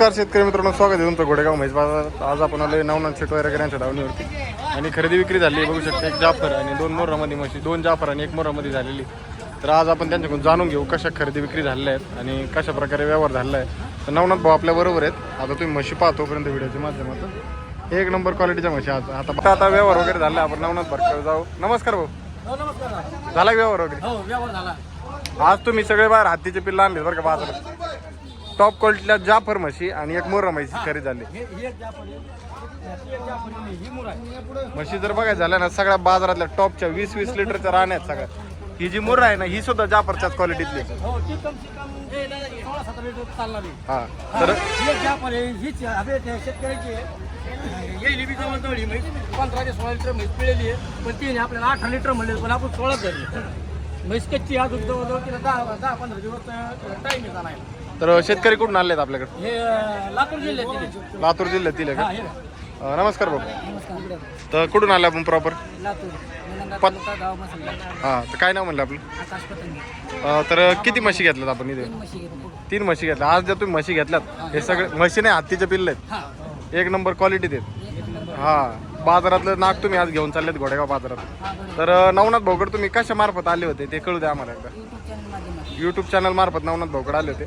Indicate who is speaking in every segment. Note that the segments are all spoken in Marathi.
Speaker 1: नमस्कार शेतकरी मित्रांनो स्वागत आहे तुमचं घोडेगाव म्हैस बाजारात. आज आपण आलोय नवनाथ शेट वगैरे यांच्या धावणीवरती. आणि खरेदी विक्री झाली बघू शकता एक जाफर आणि दोन मोरामध्ये म्हशी दोन जाफर आणि एक मोरामध्ये झालेली. तर आज आपण त्यांच्याकडून जाणून घेऊ कशा खरेदी विक्री झालेल्या आहेत आणि कशा प्रकारे व्यवहार झालेला आहे. तर नवनाथ भाऊ आपल्या बरोबर आहेत. आता तुम्ही म्हशी पाहतो पर्यंत व्हिडिओच्या माध्यमातून. एक नंबर क्वालिटीच्या म्हशी आज आता आता व्यवहार वगैरे झाला आपण नवनाथ भरकर जाऊ. नमस्कार भाऊ.
Speaker 2: हो नमस्कार.
Speaker 1: झाला व्यवहार वगैरे?
Speaker 2: हो
Speaker 1: आज तुम्ही सगळे बाहेर हत्तीचे पिल्ला आणले बरं का बाजारात. टॉप क्वालिटीला जाफर म्हशी आणि एक मोरा म्हशी खरेदी झाली.
Speaker 2: मुर आहे.
Speaker 1: म्हशी जर बघायचं झालं ना सगळ्या बाजारातल्या टॉपच्या वीस वीस लिटरच्या राण्या आहेत सगळ्या. ही जी मुर्रा आहे ना ही सुद्धा जाफरच्याच क्वालिटीतली
Speaker 2: हो आहे.
Speaker 1: तर
Speaker 2: आहे आहे. पंधरा ते सोळा लिटर म्हैस पिळलेली आहे. पण आपल्याला अठरा लिटर म्हणले पण आपण सोळाच धरली म्हैस कच्ची अजून जवळजवळ तिला दहा दहा पंधरा दिवस टाईम येत नाही.
Speaker 1: तर शेतकरी कुठून आणलेत आपल्याकडे?
Speaker 2: हे अं, लातूर जिल्ह्यातील
Speaker 1: लातूर जिल्ह्यातील आहे
Speaker 2: हा
Speaker 1: का
Speaker 2: हे
Speaker 1: अं, नमस्कार भाऊ
Speaker 2: नमस्कार
Speaker 1: तर कुठून आले आपण प्रॉपर
Speaker 2: लातूर
Speaker 1: पत-
Speaker 2: तालुका गाव मसला
Speaker 1: हा तर काय नाव म्हणलं आपलं?
Speaker 2: आकाश पतंगी.
Speaker 1: अं, तर किती म्हशी घेतल्यात आपण इथे?
Speaker 2: म्हशी घेतो
Speaker 1: तीन म्हशी घेतल्या आज जर तुम्ही म्हशी घेतल्यात हे. सगळे म्हशी नाही हत्तीचे पिल्ले आहेत.
Speaker 2: हा.
Speaker 1: एक नंबर क्वालिटी देत. हा. बाजारातलं नाक तुम्ही आज घेऊन चाललेत घोडेगाव बाजारात. तर अं, नवनाथ भाऊकड तुम्ही कशा मार्फत आले होते? ते कळू द्या आम्हाला एकदा. युट्यूब चॅनल मार्फत नवनाथ भाऊकडे आले होते.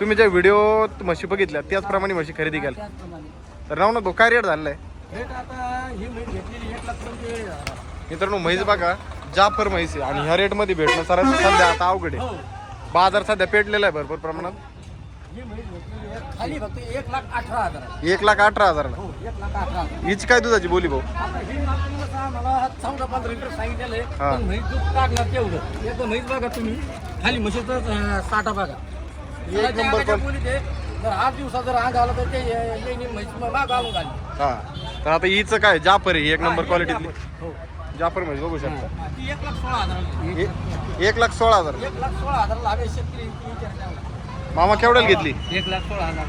Speaker 1: तुम्ही ज्या व्हिडिओ म्हशी बघितल्या त्याचप्रमाणे म्हशी खरेदी केल्या. तर नवनाथ भाऊ काय रेट झालेला आहे?
Speaker 2: रेट आता ही म्हैस घेतलेली एक लाख
Speaker 1: मित्रांनो म्हैस बघा जाफर म्हैस आहे आणि ह्या रेटमध्ये भेटणं सर सध्या आता अवघड आहे.
Speaker 2: हो.
Speaker 1: बाजार सध्या पेटलेला आहे भरपूर प्रमाणात.
Speaker 2: ही म्हैस घेतलेली आहे. खाली फक्त एक लाख अठरा हजार.
Speaker 1: एक लाख अठरा हजारला.
Speaker 2: हो एक लाख अठरा हजार.
Speaker 1: हिची काय दुधाची बोली भाऊ?
Speaker 2: आता ही मालकीनं मला चौदा पंधरा लिटर सांगितलेलं आहे
Speaker 1: हा.
Speaker 2: पण म्हैस दूध टाकणार तेवढं. एक म्हैस बघा तुम्ही. खाली म्हशीचं अं, साठा बघा.
Speaker 1: एक नंबर पण-
Speaker 2: जर आठ दिवसात जर आलं तर ते ये- येईन म्हैस माग घालून घाली.
Speaker 1: हा. तर आता हिचं काय? जाफर आहे एक नंबर क्वालिटीतली
Speaker 2: हो.
Speaker 1: जाफर म्हैस बघू शकता.
Speaker 2: हा, ती एक लाख सोळा हजार
Speaker 1: ए- एक लाख सोळा हजार.
Speaker 2: एक लाख सोळा हजार लावे शेतकरी विचार
Speaker 1: मामा केवढ्याला घेतली?
Speaker 2: एक लाख सोळा हजार.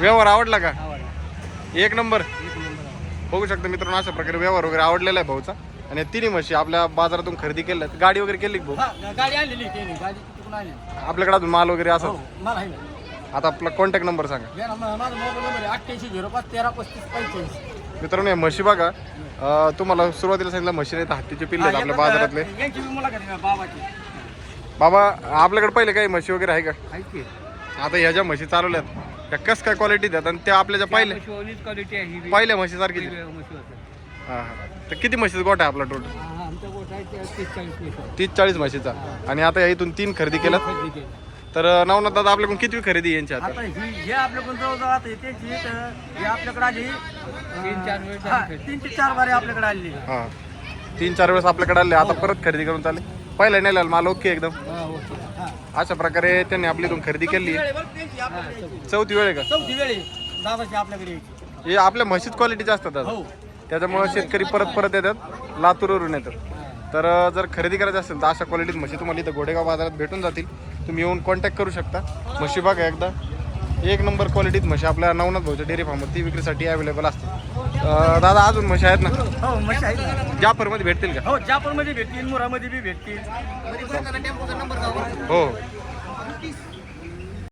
Speaker 1: व्यवहार आवडला का?
Speaker 2: आवडला.
Speaker 1: एक नंबर.
Speaker 2: एक नंबर
Speaker 1: बघू शकता मित्रांनो अशा प्रकारे व्यवहार वगैरे आवडलेला आहे भाऊचा. आणि तिन्ही म्हशी आपल्या बाजारातून खरेदी केल्या. गाडी वगैरे केली का भाऊ?
Speaker 2: हा गाडी आणलेली त्यांनी. गाडी
Speaker 1: आपल्याकडे अजून माल वगैरे
Speaker 2: हो
Speaker 1: असं
Speaker 2: मला आहे ना.
Speaker 1: आता आपला कॉन्टॅक्ट नंबर सांगा.
Speaker 2: हे ना, मा- माझा मोबाईल नंबर आहे अठ्ठ्याऐंशी झिरो पाच तेरा पस्तीस
Speaker 1: मित्रांनो या म्हशी बघा अं, तुम्हाला सुरुवातीला सांगितलं म्हशी नाही तर हत्तीचे पिल्ले आहेत आपल्या बाजारातले.
Speaker 2: यांची बी मुलाखत आहे बाबाची.
Speaker 1: बाबा आपल्याकडे पहिले काही म्हशी वगैरे आहे का? आता ह्या ज्या म्हशी चालवल्यात त्या कस काय क्वालिटी देतात आणि त्या आपल्या ज्या पहिल्या
Speaker 2: क्वालिटी आहे ही.
Speaker 1: पहिल्या म्हशी सारखी. हा हा. तर किती म्हशीचा गोठा आहे आपला टोटल
Speaker 2: हा, आमच्या गोठा आहे ते तीस चाळीस लिटर
Speaker 1: तीस चाळीस म्हशीचा. आणि आता या इथून तीन खरेदी केल्यात.
Speaker 2: खरेदी केली.
Speaker 1: तर नवनाथ दादा आपल्याकडून किती खरेदी आहे यांची आता
Speaker 2: आता ही हे आपल्याकडून जवळजवळ आता त्याची हे आपल्याकडे आली. तीन चार वेळ तीन ते चार बारे आपल्याकडे आली
Speaker 1: हा. तीन चार वेळेस आपल्याकडे आले. आता परत खरेदी करून चालले. पहिला नेलेला माल ओके एकदम? अशा प्रकारे त्यांनी आपली इथून खरेदी केली. चौथी वेळ आहे का?
Speaker 2: चौथी वेळ आहे. दादाची आपल्याकडे यायची.
Speaker 1: हे आपल्या म्हशीत क्वालिटीचे असतात दादा.
Speaker 2: हो.
Speaker 1: त्याच्यामुळे शेतकरी परत परत येतात लातूरवरून येतात. तर जर खरेदी करायची असेल तर अशा क्वालिटीत म्हशी तुम्हाला इथं घोडेगाव बाजारात भेटून जातील. तुम्ही येऊन कॉन्टॅक्ट करू शकता. म्हशी बघा एकदा. एक नंबर क्वालिटीत म्हशी आपल्या नवनाथ भाऊच्या डेअरी फार्मवर ती विक्रीसाठी अवेलेबल असते दादा अजून म्हशी आहेत ना?
Speaker 2: हो ना.
Speaker 1: जाफरमध्ये भेटतील का?
Speaker 2: हो जापूरमध्ये भेटतील मुरामध्ये बी भेटतील.
Speaker 1: हो.